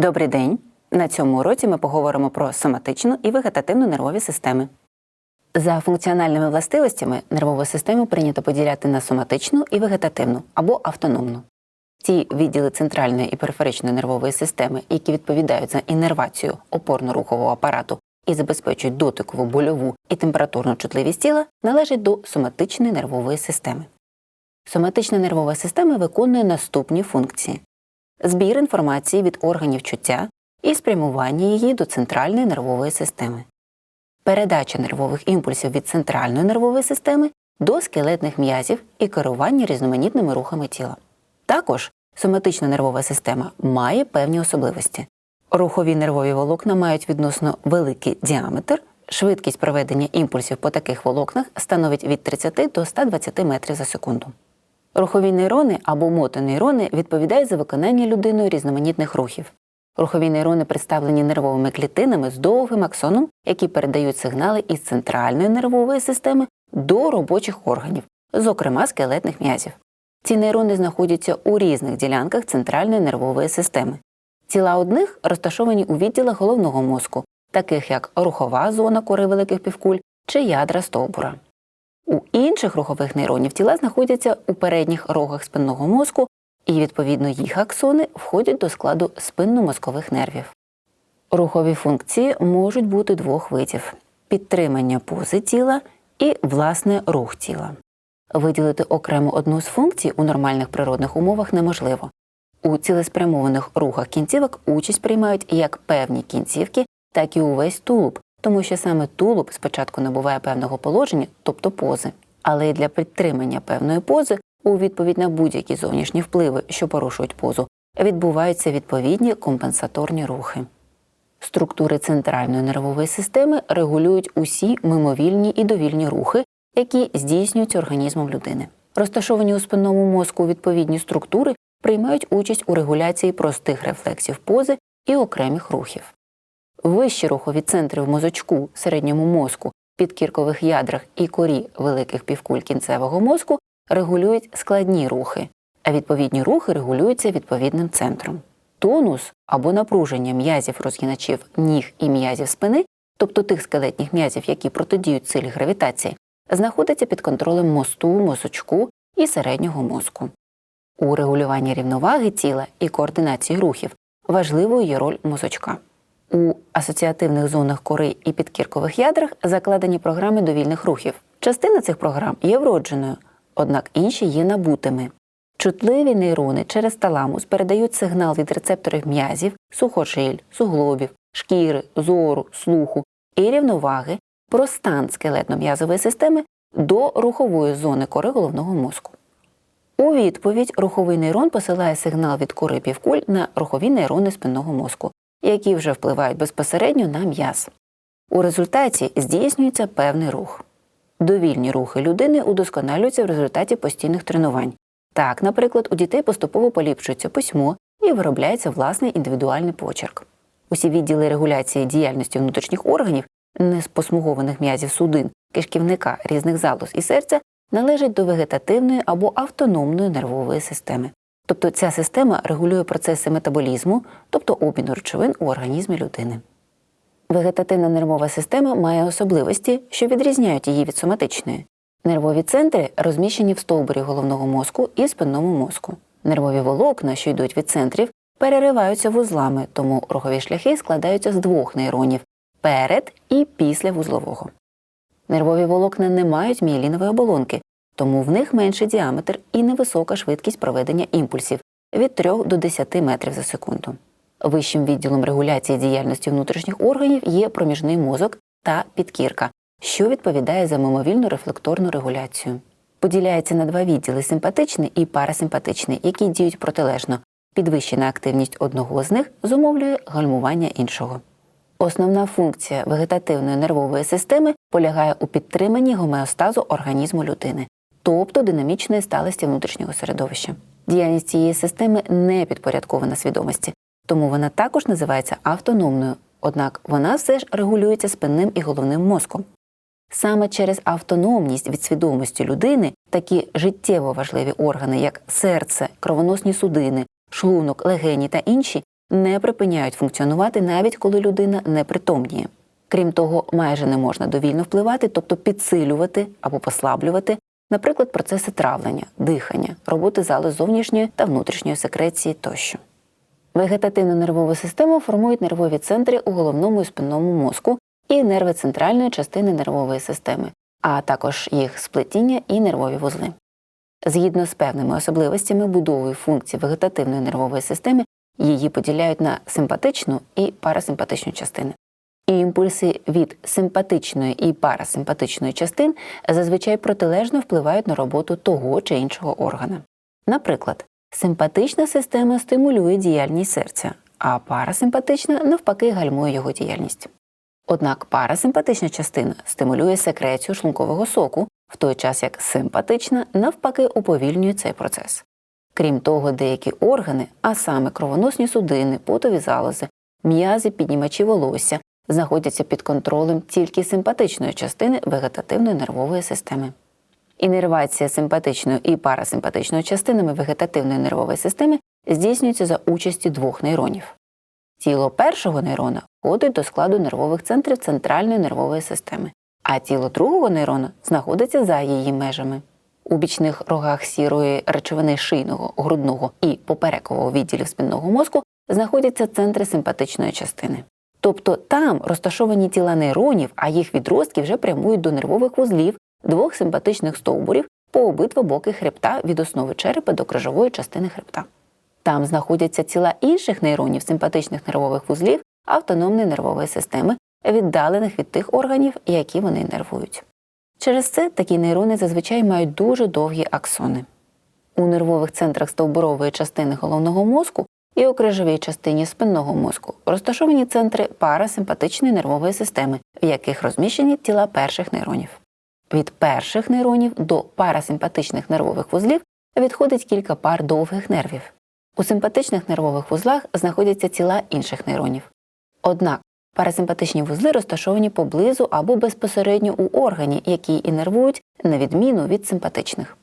Добрий день! На цьому уроці ми поговоримо про соматичну і вегетативну нервові системи. За функціональними властивостями нервову систему прийнято поділяти на соматичну і вегетативну або автономну. Ті відділи центральної і периферичної нервової системи, які відповідають за іннервацію опорно-рухового апарату і забезпечують дотикову, больову і температурну чутливість тіла, належать до соматичної нервової системи. Соматична нервова система виконує наступні функції: збір інформації від органів чуття і спрямування її до центральної нервової системи, передача нервових імпульсів від центральної нервової системи до скелетних м'язів і керування різноманітними рухами тіла. Також соматична нервова система має певні особливості. Рухові нервові волокна мають відносно великий діаметр, швидкість проведення імпульсів по таких волокнах становить від 30 до 120 метрів за секунду. Рухові нейрони або мотонейрони відповідають за виконання людиною різноманітних рухів. Рухові нейрони представлені нервовими клітинами з довгим аксоном, які передають сигнали із центральної нервової системи до робочих органів, зокрема скелетних м'язів. Ці нейрони знаходяться у різних ділянках центральної нервової системи. Тіла одних розташовані у відділах головного мозку, таких як рухова зона кори великих півкуль чи ядра стовбура. У інших рухових нейронів тіла знаходяться у передніх рогах спинного мозку, і відповідно їх аксони входять до складу спинномозкових нервів. Рухові функції можуть бути двох видів: підтримання пози тіла і власне рух тіла. Виділити окремо одну з функцій у нормальних природних умовах неможливо. У цілеспрямованих рухах кінцівок участь приймають як певні кінцівки, так і увесь тулуб, тому що саме тулуб спочатку набуває певного положення, тобто пози. Але й для підтримання певної пози у відповідь на будь-які зовнішні впливи, що порушують позу, відбуваються відповідні компенсаторні рухи. Структури центральної нервової системи регулюють усі мимовільні і довільні рухи, які здійснюються організмом людини. Розташовані у спинному мозку відповідні структури приймають участь у регуляції простих рефлексів пози і окремих рухів. Вищі рухові центри в мозочку, середньому мозку, підкіркових ядрах і корі великих півкуль кінцевого мозку регулюють складні рухи, а відповідні рухи регулюються відповідним центром. Тонус або напруження м'язів розгіначів ніг і м'язів спини, тобто тих скелетних м'язів, які протидіють силі гравітації, знаходиться під контролем мосту, мозочку і середнього мозку. У регулюванні рівноваги тіла і координації рухів важливою є роль мозочка. У асоціативних зонах кори і підкіркових ядрах закладені програми довільних рухів. Частина цих програм є вродженою, однак інші є набутими. Чутливі нейрони через таламус передають сигнал від рецепторів м'язів, сухожиль, суглобів, шкіри, зору, слуху і рівноваги про стан скелетно-м'язової системи до рухової зони кори головного мозку. У відповідь руховий нейрон посилає сигнал від кори півкуль на рухові нейрони спинного мозку, які вже впливають безпосередньо на м'яз. У результаті здійснюється певний рух. Довільні рухи людини удосконалюються в результаті постійних тренувань. Так, наприклад, у дітей поступово поліпшується письмо і виробляється власний індивідуальний почерк. Усі відділи регуляції діяльності внутрішніх органів, неспосмугованих м'язів судин, кишківника, різних залоз і серця належать до вегетативної або автономної нервової системи. Тобто ця система регулює процеси метаболізму, тобто обміну речовин у організмі людини. Вегетативна нервова система має особливості, що відрізняють її від соматичної. Нервові центри розміщені в стовбурі головного мозку і спинному мозку. Нервові волокна, що йдуть від центрів, перериваються вузлами, тому рухові шляхи складаються з двох нейронів перед і після вузлового. Нервові волокна не мають мієлінової оболонки, тому в них менший діаметр і невисока швидкість проведення імпульсів від 3 до 10 метрів за секунду. Вищим відділом регуляції діяльності внутрішніх органів є проміжний мозок та підкірка, що відповідає за мимовільну рефлекторну регуляцію. Поділяється на два відділи симпатичний і парасимпатичний, які діють протилежно. Підвищена активність одного з них зумовлює гальмування іншого. Основна функція вегетативної нервової системи полягає у підтриманні гомеостазу організму людини, тобто динамічної сталості внутрішнього середовища. Діяльність цієї системи не підпорядкована свідомості, тому вона також називається автономною, однак вона все ж регулюється спинним і головним мозком. Саме через автономність від свідомості людини такі життєво важливі органи, як серце, кровоносні судини, шлунок, легені та інші, не припиняють функціонувати навіть коли людина не притомніє. Крім того, майже не можна довільно впливати, тобто підсилювати або послаблювати, наприклад, процеси травлення, дихання, роботи залоз зовнішньої та внутрішньої секреції тощо. Вегетативну нервову систему формують нервові центри у головному і спинному мозку і нерви центральної частини нервової системи, а також їх сплетіння і нервові вузли. Згідно з певними особливостями будови функцій вегетативної нервової системи, її поділяють на симпатичну і парасимпатичну частини. І імпульси від симпатичної і парасимпатичної частин зазвичай протилежно впливають на роботу того чи іншого органа. Наприклад, симпатична система стимулює діяльність серця, а парасимпатична навпаки гальмує його діяльність. Однак парасимпатична частина стимулює секрецію шлункового соку, в той час як симпатична навпаки уповільнює цей процес. Крім того, деякі органи, а саме кровоносні судини, потові залози, м'язи, піднімачі волосся, знаходяться під контролем тільки симпатичної частини вегетативної нервової системи. Інервація симпатичної і парасимпатичної частинами вегетативної нервової системи здійснюється за участі двох нейронів. Тіло першого нейрона входить до складу нервових центрів центральної нервової системи, а тіло другого нейрона знаходиться за її межами. У бічних рогах сірої речовини шийного, грудного і поперекового відділів спинного мозку знаходяться центри симпатичної частини. Тобто там розташовані тіла нейронів, а їх відростки вже прямують до нервових вузлів двох симпатичних стовбурів по обидва боки хребта від основи черепа до крижової частини хребта. Там знаходяться тіла інших нейронів симпатичних нервових вузлів автономної нервової системи, віддалених від тих органів, які вони нервують. Через це такі нейрони зазвичай мають дуже довгі аксони. У нервових центрах стовбурової частини головного мозку і у крижовій частині спинного мозку розташовані центри парасимпатичної нервової системи, в яких розміщені тіла перших нейронів. Від перших нейронів до парасимпатичних нервових вузлів відходить кілька пар довгих нервів. У симпатичних нервових вузлах знаходяться тіла інших нейронів. Однак парасимпатичні вузли розташовані поблизу або безпосередньо у органі, які інервують на відміну від симпатичних.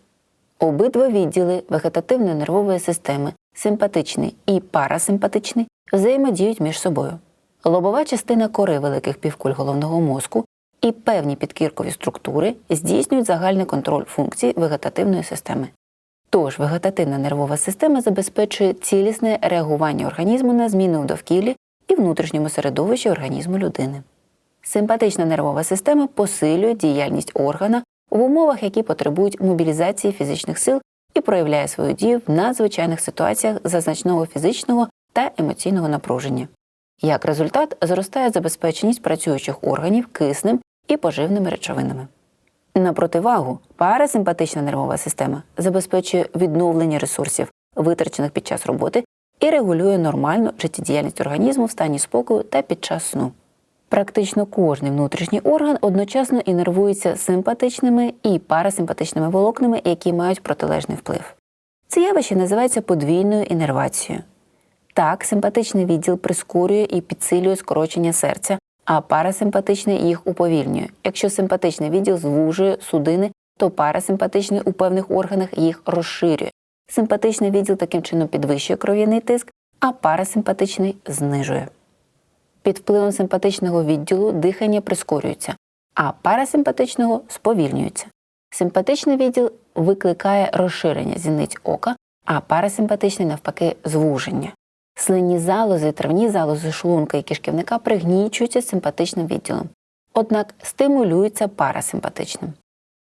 Обидва відділи вегетативної нервової системи, симпатичний і парасимпатичний, взаємодіють між собою. Лобова частина кори великих півкуль головного мозку і певні підкіркові структури здійснюють загальний контроль функцій вегетативної системи. Тож вегетативна нервова система забезпечує цілісне реагування організму на зміни у довкіллі і внутрішньому середовищі організму людини. Симпатична нервова система посилює діяльність органа в умовах, які потребують мобілізації фізичних сил і проявляє свою дію в надзвичайних ситуаціях зазначного фізичного та емоційного напруження. Як результат, зростає забезпеченість працюючих органів киснем і поживними речовинами. На противагу, парасимпатична нервова система забезпечує відновлення ресурсів, витрачених під час роботи, і регулює нормальну життєдіяльність організму в стані спокою та під час сну. Практично кожний внутрішній орган одночасно інервується симпатичними і парасимпатичними волокнами, які мають протилежний вплив. Це явище називається подвійною інервацією. Так, симпатичний відділ прискорює і підсилює скорочення серця, а парасимпатичний їх уповільнює. Якщо симпатичний відділ звужує судини, то парасимпатичний у певних органах їх розширює. Симпатичний відділ таким чином підвищує кров'яний тиск, а парасимпатичний знижує. Під впливом симпатичного відділу дихання прискорюється, а парасимпатичного сповільнюється. Симпатичний відділ викликає розширення зіниць ока, а парасимпатичний навпаки звуження. Слинні залози, травні залози шлунка і кишківника пригнічуються симпатичним відділом, однак стимулюються парасимпатичним.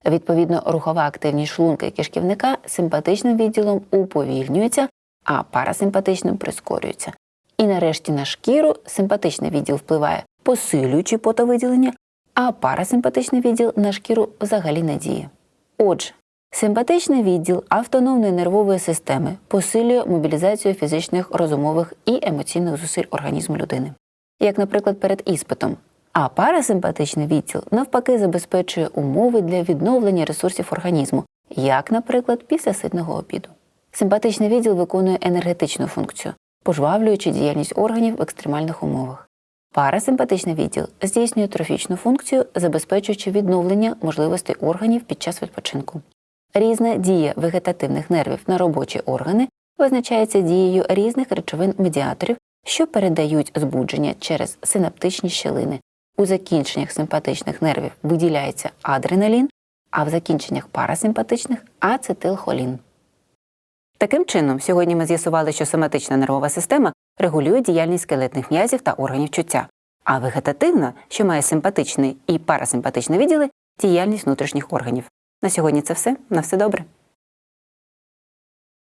Відповідно, рухова активність шлунка і кишківника симпатичним відділом уповільнюється, а парасимпатичним прискорюється. І нарешті на шкіру симпатичний відділ впливає, посилюючи потовиділення, а парасимпатичний відділ на шкіру взагалі не діє. Отже, симпатичний відділ автономної нервової системи посилює мобілізацію фізичних, розумових і емоційних зусиль організму людини, як, наприклад, перед іспитом. А парасимпатичний відділ навпаки забезпечує умови для відновлення ресурсів організму, як, наприклад, після ситного обіду. Симпатичний відділ виконує енергетичну функцію, пожвавлюючи діяльність органів в екстремальних умовах. Парасимпатичний відділ здійснює трофічну функцію, забезпечуючи відновлення можливостей органів під час відпочинку. Різна дія вегетативних нервів на робочі органи визначається дією різних речовин медіаторів, що передають збудження через синаптичні щелини. У закінченнях симпатичних нервів виділяється адреналін, а в закінченнях парасимпатичних ацетилхолін. Таким чином, сьогодні ми з'ясували, що соматична нервова система регулює діяльність скелетних м'язів та органів чуття, а вегетативна, що має симпатичний і парасимпатичний відділи, діяльність внутрішніх органів. На сьогодні це все. На все добре.